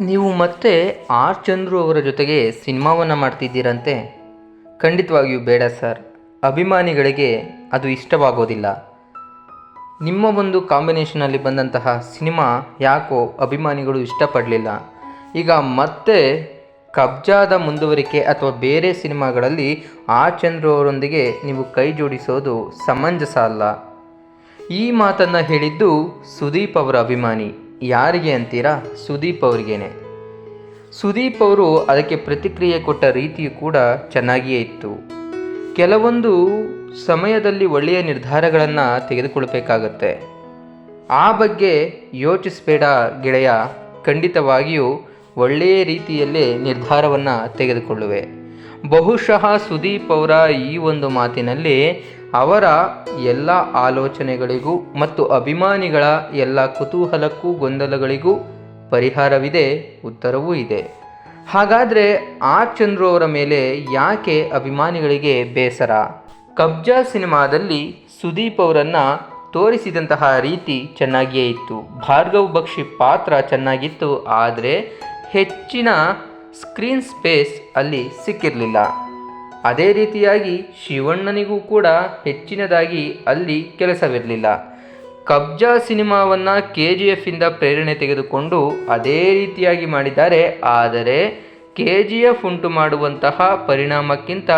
ನೀವು ಮತ್ತೆ ಆರ್ ಚಂದ್ರು ಅವರ ಜೊತೆಗೆ ಸಿನಿಮಾವನ್ನು ಮಾಡ್ತಿದ್ದೀರಂತೆ? ಖಂಡಿತವಾಗಿಯೂ ಬೇಡ ಸರ್. ಅಭಿಮಾನಿಗಳಿಗೆ ಅದು ಇಷ್ಟವಾಗೋದಿಲ್ಲ. ನಿಮ್ಮ ಒಂದು ಕಾಂಬಿನೇಷನಲ್ಲಿ ಬಂದಂತಹ ಸಿನಿಮಾ ಯಾಕೋ ಅಭಿಮಾನಿಗಳು ಇಷ್ಟಪಡಲಿಲ್ಲ. ಈಗ ಮತ್ತೆ ಕಬ್ಜಾದ ಮುಂದುವರಿಕೆ ಅಥವಾ ಬೇರೆ ಸಿನಿಮಾಗಳಲ್ಲಿ ಆರ್ ಚಂದ್ರು ಅವರೊಂದಿಗೆ ನೀವು ಕೈ ಜೋಡಿಸೋದು ಸಮಂಜಸ ಅಲ್ಲ. ಈ ಮಾತನ್ನು ಹೇಳಿದ್ದು ಸುದೀಪ್ ಅವರ ಅಭಿಮಾನಿ. ಯಾರಿಗೆ ಅಂತೀರಾ? ಸುದೀಪ್ ಅವ್ರಿಗೇನೆ. ಸುದೀಪ್ ಅವರು ಅದಕ್ಕೆ ಪ್ರತಿಕ್ರಿಯೆ ಕೊಟ್ಟ ರೀತಿಯು ಕೂಡ ಚೆನ್ನಾಗಿಯೇ ಇತ್ತು. ಕೆಲವೊಂದು ಸಮಯದಲ್ಲಿ ಒಳ್ಳೆಯ ನಿರ್ಧಾರಗಳನ್ನು ತೆಗೆದುಕೊಳ್ಬೇಕಾಗತ್ತೆ. ಆ ಬಗ್ಗೆ ಯೋಚಿಸಬೇಡ ಗೆಳೆಯ. ಖಂಡಿತವಾಗಿಯೂ ಒಳ್ಳೆಯ ರೀತಿಯಲ್ಲೇ ನಿರ್ಧಾರವನ್ನು ತೆಗೆದುಕೊಳ್ಳುವೆ. ಬಹುಶಃ ಸುದೀಪ್ ಅವರ ಈ ಒಂದು ಮಾತಿನಲ್ಲಿ ಅವರ ಎಲ್ಲ ಆಲೋಚನೆಗಳಿಗೂ ಮತ್ತು ಅಭಿಮಾನಿಗಳ ಎಲ್ಲ ಕುತೂಹಲಕ್ಕೂ ಗೊಂದಲಗಳಿಗೂ ಪರಿಹಾರವಿದೆ, ಉತ್ತರವೂ ಇದೆ. ಹಾಗಾದರೆ ಆ ಚಂದ್ರು ಅವರ ಮೇಲೆ ಯಾಕೆ ಅಭಿಮಾನಿಗಳಿಗೆ ಬೇಸರ? ಕಬ್ಜಾ ಸಿನಿಮಾದಲ್ಲಿ ಸುದೀಪ್ ಅವರನ್ನು ತೋರಿಸಿದಂತಹ ರೀತಿ ಚೆನ್ನಾಗಿಯೇ ಇತ್ತು. ಭಾರ್ಗವ್ ಬಕ್ಷಿ ಪಾತ್ರ ಚೆನ್ನಾಗಿತ್ತು, ಆದರೆ ಹೆಚ್ಚಿನ ಸ್ಕ್ರೀನ್ ಸ್ಪೇಸ್ ಅಲ್ಲಿ ಸಿಕ್ಕಿರಲಿಲ್ಲ. ಅದೇ ರೀತಿಯಾಗಿ ಶಿವಣ್ಣನಿಗೂ ಕೂಡ ಹೆಚ್ಚಿನದಾಗಿ ಅಲ್ಲಿ ಕೆಲಸವಿರಲಿಲ್ಲ. ಕಬ್ಜಾ ಸಿನಿಮಾವನ್ನು ಕೆ ಜಿ ಎಫಿಂದ ಪ್ರೇರಣೆ ತೆಗೆದುಕೊಂಡು ಅದೇ ರೀತಿಯಾಗಿ ಮಾಡಿದ್ದಾರೆ. ಆದರೆ ಕೆ ಜಿ ಎಫ್ ಉಂಟು ಮಾಡುವಂತಹ ಪರಿಣಾಮಕ್ಕಿಂತ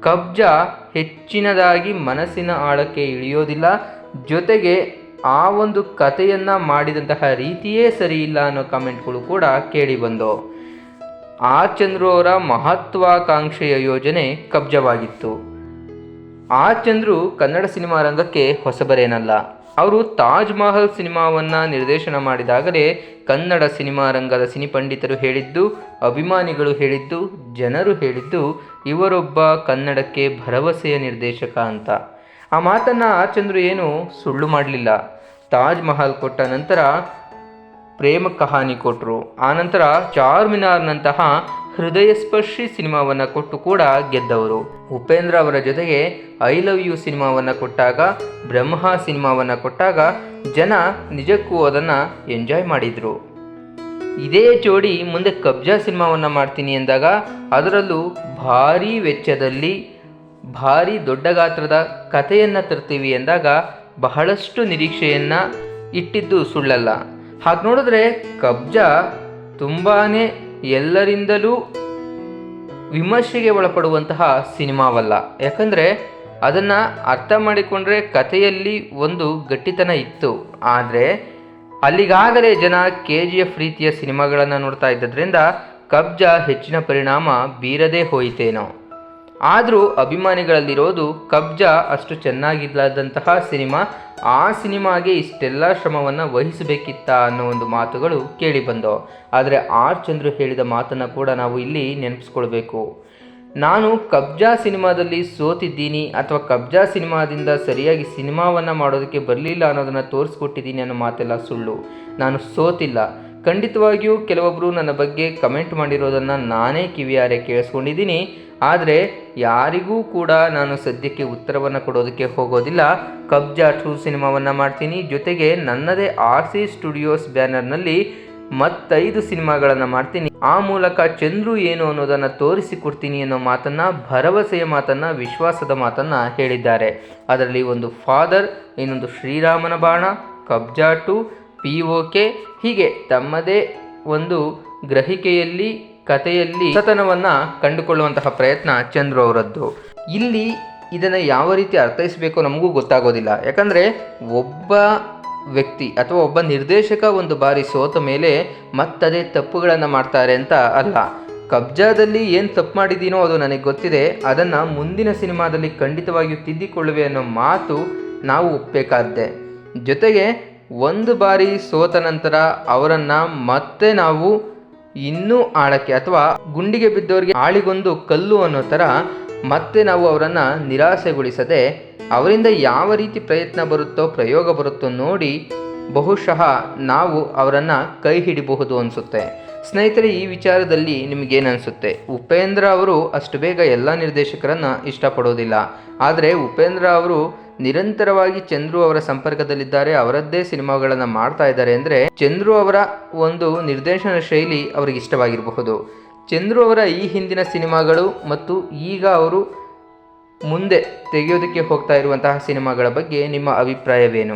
ಕಬ್ಜಾ ಹೆಚ್ಚಿನದಾಗಿ ಮನಸ್ಸಿನ ಆಳಕ್ಕೆ ಇಳಿಯೋದಿಲ್ಲ. ಜೊತೆಗೆ ಆ ಒಂದು ಕಥೆಯನ್ನು ಮಾಡಿದಂತಹ ರೀತಿಯೇ ಸರಿಯಿಲ್ಲ ಅನ್ನೋ ಕಮೆಂಟ್ಗಳು ಕೂಡ ಕೇಳಿ ಬಂದವು. ಆ ಚಂದ್ರು ಅವರ ಮಹತ್ವಾಕಾಂಕ್ಷೆಯ ಯೋಜನೆ ಕಬ್ಜವಾಗಿತ್ತು. ಆ ಚಂದ್ರು ಕನ್ನಡ ಸಿನಿಮಾ ರಂಗಕ್ಕೆ ಹೊಸಬರೇನಲ್ಲ. ಅವರು ತಾಜ್ ಮಹಲ್ ಸಿನಿಮಾವನ್ನು ನಿರ್ದೇಶನ ಮಾಡಿದಾಗಲೇ ಕನ್ನಡ ಸಿನಿಮಾ ರಂಗದ ಸಿನಿಪಂಡಿತರು ಹೇಳಿದ್ದು, ಅಭಿಮಾನಿಗಳು ಹೇಳಿದ್ದು, ಜನರು ಹೇಳಿದ್ದು, ಇವರೊಬ್ಬ ಕನ್ನಡಕ್ಕೆ ಭರವಸೆಯ ನಿರ್ದೇಶಕ ಅಂತ. ಆ ಮಾತನ್ನು ಆ ಚಂದ್ರು ಏನು ಸುಳ್ಳು ಮಾಡಲಿಲ್ಲ. ತಾಜ್ ಮಹಲ್ ಕೊಟ್ಟ ನಂತರ ಪ್ರೇಮ ಕಹಾನಿ ಕೊಟ್ಟರು ಆನಂತರ ಚಾರ್ಮಿನಾರ್ನಂತಹ ಹೃದಯಸ್ಪರ್ಶಿ ಸಿನಿಮಾವನ್ನು ಕೊಟ್ಟು ಕೂಡ ಗೆದ್ದವರು. ಉಪೇಂದ್ರ ಅವರ ಜೊತೆಗೆ ಐ ಲವ್ ಯು ಸಿನಿಮಾವನ್ನು ಕೊಟ್ಟಾಗ, ಬ್ರಹ್ಮ ಸಿನಿಮಾವನ್ನು ಕೊಟ್ಟಾಗ ಜನ ನಿಜಕ್ಕೂ ಅದನ್ನು ಎಂಜಾಯ್ ಮಾಡಿದರು. ಇದೇ ಜೋಡಿ ಮುಂದೆ ಕಬ್ಜಾ ಸಿನಿಮಾವನ್ನು ಮಾಡ್ತೀನಿ ಎಂದಾಗ ಅದರಲ್ಲೂ ಭಾರೀ ವೆಚ್ಚದಲ್ಲಿ ಭಾರಿ ದೊಡ್ಡ ಗಾತ್ರದ ಕಥೆಯನ್ನು ತರ್ತೀವಿ ಎಂದಾಗ ಬಹಳಷ್ಟು ನಿರೀಕ್ಷೆಯನ್ನು ಇಟ್ಟಿದ್ದು ಸುಳ್ಳಲ್ಲ. ಹಾಗೆ ನೋಡಿದ್ರೆ ಕಬ್ಜ ತುಂಬಾ ಎಲ್ಲರಿಂದಲೂ ವಿಮರ್ಶೆಗೆ ಒಳಪಡುವಂತಹ ಸಿನಿಮಾವಲ್ಲ. ಯಾಕಂದರೆ ಅದನ್ನು ಅರ್ಥ ಮಾಡಿಕೊಂಡ್ರೆ ಕಥೆಯಲ್ಲಿ ಒಂದು ಗಟ್ಟಿತನ ಇತ್ತು. ಆದರೆ ಅಲ್ಲಿಗಾಗಲೇ ಜನ ಕೆ ಜಿ ಎಫ್ ರೀತಿಯ ಸಿನಿಮಾಗಳನ್ನು ನೋಡ್ತಾ ಇದ್ದದ್ರಿಂದ ಕಬ್ಜ ಹೆಚ್ಚಿನ ಪರಿಣಾಮ ಬೀರದೇ ಹೋಯಿತೇನೋ. ಆದರೂ ಅಭಿಮಾನಿಗಳಲ್ಲಿರೋದು ಕಬ್ಜಾ ಅಷ್ಟು ಚೆನ್ನಾಗಿಲ್ಲದಂತಹ ಸಿನಿಮಾ. ಆ ಸಿನಿಮಾಗೆ ಇಷ್ಟೆಲ್ಲ ಶ್ರಮವನ್ನು ವಹಿಸಬೇಕಿತ್ತ ಅನ್ನೋ ಒಂದು ಮಾತುಗಳು ಕೇಳಿ ಬಂದವು ಆದರೆ ಆರ್ ಚಂದ್ರು ಹೇಳಿದ ಮಾತನ್ನು ಕೂಡ ನಾವು ಇಲ್ಲಿ ನೆನಪಿಸ್ಕೊಳ್ಬೇಕು. ನಾನು ಕಬ್ಜಾ ಸಿನಿಮಾದಲ್ಲಿ ಸೋತಿದ್ದೀನಿ ಅಥವಾ ಕಬ್ಜಾ ಸಿನಿಮಾದಿಂದ ಸರಿಯಾಗಿ ಸಿನಿಮಾವನ್ನು ಮಾಡೋದಕ್ಕೆ ಬರಲಿಲ್ಲ ಅನ್ನೋದನ್ನು ತೋರಿಸ್ಕೊಟ್ಟಿದ್ದೀನಿ ಅನ್ನೋ ಮಾತೆಲ್ಲ ಸುಳ್ಳು. ನಾನು ಸೋತಿಲ್ಲ. ಖಂಡಿತವಾಗಿಯೂ ಕೆಲವೊಬ್ಬರು ನನ್ನ ಬಗ್ಗೆ ಕಮೆಂಟ್ ಮಾಡಿರೋದನ್ನು ನಾನೇ ಕಿವಿಯಾರೆ ಕೇಳಿಸ್ಕೊಂಡಿದ್ದೀನಿ. ಆದರೆ ಯಾರಿಗೂ ಕೂಡ ನಾನು ಸದ್ಯಕ್ಕೆ ಉತ್ತರವನ್ನು ಕೊಡೋದಕ್ಕೆ ಹೋಗೋದಿಲ್ಲ. ಕಬ್ಜಾ ಟೂ ಸಿನಿಮಾವನ್ನು ಮಾಡ್ತೀನಿ. ಜೊತೆಗೆ ನನ್ನದೇ ಆರ್ ಸಿ ಸ್ಟುಡಿಯೋಸ್ ಬ್ಯಾನರ್ನಲ್ಲಿ ಮತ್ತೈದು ಸಿನಿಮಾಗಳನ್ನು ಮಾಡ್ತೀನಿ. ಆ ಮೂಲಕ ಚಂದ್ರು ಏನು ಅನ್ನೋದನ್ನು ತೋರಿಸಿಕೊಡ್ತೀನಿ ಅನ್ನೋ ಮಾತನ್ನು, ಭರವಸೆಯ ಮಾತನ್ನು, ವಿಶ್ವಾಸದ ಮಾತನ್ನು ಹೇಳಿದ್ದಾರೆ. ಅದರಲ್ಲಿ ಒಂದು ಫಾದರ್, ಇನ್ನೊಂದು ಶ್ರೀರಾಮನ ಬಾಣ, Kabzaa two P O K ಹೀಗೆ ತಮ್ಮದೇ ಒಂದು ಗ್ರಹಿಕೆಯಲ್ಲಿ, ಕಥೆಯಲ್ಲಿ ಸತನವನ್ನು ಕಂಡುಕೊಳ್ಳುವಂತಹ ಪ್ರಯತ್ನ ಚಂದ್ರು ಅವರದ್ದು. ಇಲ್ಲಿ ಇದನ್ನು ಯಾವ ರೀತಿ ಅರ್ಥೈಸಬೇಕು ನಮಗೂ ಗೊತ್ತಾಗೋದಿಲ್ಲ. ಯಾಕಂದರೆ ಒಬ್ಬ ವ್ಯಕ್ತಿ ಅಥವಾ ಒಬ್ಬ ನಿರ್ದೇಶಕ ಒಂದು ಬಾರಿ ಸೋತ ಮೇಲೆ ಮತ್ತದೇ ತಪ್ಪುಗಳನ್ನು ಮಾಡ್ತಾರೆ ಅಂತ ಅಲ್ಲ. ಕಬ್ಜಾದಲ್ಲಿ ಏನು ತಪ್ಪು ಮಾಡಿದ್ದೀನೋ ಅದು ನನಗೆ ಗೊತ್ತಿದೆ. ಅದನ್ನು ಮುಂದಿನ ಸಿನಿಮಾದಲ್ಲಿ ಖಂಡಿತವಾಗಿಯೂ ತಿದ್ದಿಕೊಳ್ಳುವೆ ಅನ್ನೋ ಮಾತು ನಾವು ಒಪ್ಪಬೇಕಾದ್ದೆ ಜೊತೆಗೆ ಒಂದು ಬಾರಿ ಸೋತ ನಂತರ ಅವರನ್ನು ಮತ್ತೆ ನಾವು ಇನ್ನೂ ಆಳಕ್ಕೆ ಅಥವಾ ಗುಂಡಿಗೆ ಬಿದ್ದವರಿಗೆ ಆಳಿಗೊಂದು ಕಲ್ಲು ಅನ್ನೋ ಥರ ಮತ್ತೆ ನಾವು ಅವರನ್ನು ನಿರಾಸೆಗೊಳಿಸದೆ ಅವರಿಂದ ಯಾವ ರೀತಿ ಪ್ರಯತ್ನ ಬರುತ್ತೋ ಪ್ರಯೋಗ ಬರುತ್ತೋ ನೋಡಿ ಬಹುಶಃ ನಾವು ಅವರನ್ನು ಕೈ ಹಿಡಿಬಹುದು ಅನಿಸುತ್ತೆ. ಸ್ನೇಹಿತರೆ, ಈ ವಿಚಾರದಲ್ಲಿ ನಿಮಗೇನು ಅನಿಸುತ್ತೆ ಉಪೇಂದ್ರ ಅವರು ಅಷ್ಟು ಬೇಗ ಎಲ್ಲ ನಿರ್ದೇಶಕರನ್ನು ಇಷ್ಟಪಡೋದಿಲ್ಲ. ಆದರೆ ಉಪೇಂದ್ರ ಅವರು ನಿರಂತರವಾಗಿ ಚಂದ್ರು ಅವರ ಸಂಪರ್ಕದಲ್ಲಿದ್ದಾರೆ, ಅವರದ್ದೇ ಸಿನಿಮಾಗಳನ್ನು ಮಾಡ್ತಾ ಇದ್ದಾರೆ ಅಂದರೆ ಚಂದ್ರು ಅವರ ಒಂದು ನಿರ್ದೇಶನ ಶೈಲಿ ಅವರಿಗೆ ಇಷ್ಟವಾಗಿರಬಹುದು. ಚಂದ್ರು ಅವರ ಈ ಹಿಂದಿನ ಸಿನಿಮಾಗಳು ಮತ್ತು ಈಗ ಅವರು ಮುಂದೆ ತೆಗೆಯೋದಕ್ಕೆ ಹೋಗ್ತಾ ಇರುವಂತಹ ಸಿನಿಮಾಗಳ ಬಗ್ಗೆ ನಿಮ್ಮ ಅಭಿಪ್ರಾಯವೇನು?